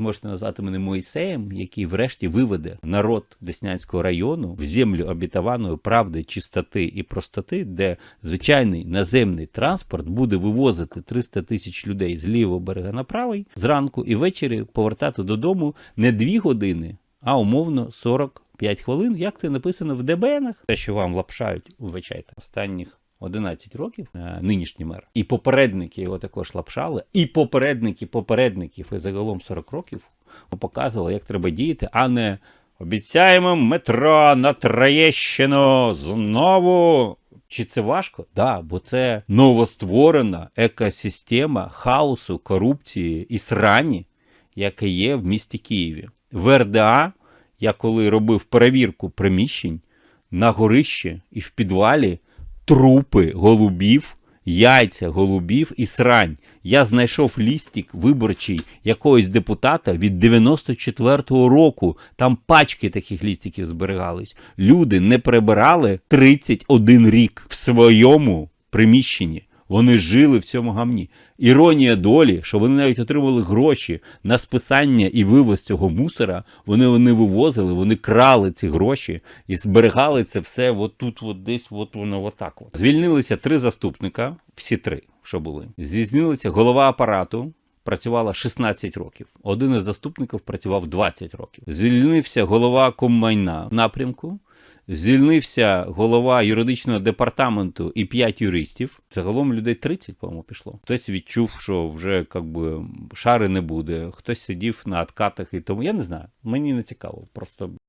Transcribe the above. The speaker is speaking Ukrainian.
зможете назвати мене Моїсеєм, який врешті виведе народ Деснянського району в землю обітованої правди, чистоти і простоти, де звичайний наземний транспорт буде вивозити 300 тисяч людей з лівого берега на правий зранку і ввечері повертати додому не 2 години, а умовно 45 хвилин, як це написано в ДБНах. Те, що вам лапшають, вибачайте, останніх 11 років е, нинішній мер. І попередники його також лапшали, і попередники попередників, і загалом 40 років показували, як треба діяти, а не обіцяємо метро на Троєщину знову. Чи це важко? Да, бо це новостворена екосистема хаосу, корупції і срані, яка є в місті Києві. В РДА я коли робив перевірку приміщень на горищі і в підвалі трупи голубів, яйця голубів і срань. Я знайшов лістик виборчий якогось депутата від 94-го року. Там пачки таких лістиків зберігались. Люди не прибирали 31 рік в своєму приміщенні. Вони жили в цьому гамні. Іронія долі, що вони навіть отримали гроші на списання і вивоз цього мусора. Вони вони вивозили, вони крали ці гроші і зберігали це все от тут, от десь, от воно отак. От. Звільнилися три заступника, всі три, що були. Звільнилися голова апарату. Працювала 16 років. Один із заступників працював 20 років. Звільнився голова коммайна напрямку. Звільнився голова юридичного департаменту і 5 юристів. Загалом людей 30, по-моєму, пішло. Хтось відчув, що вже як би, шари не буде, хтось сидів на откатах і тому. Я не знаю. Мені не цікаво. Просто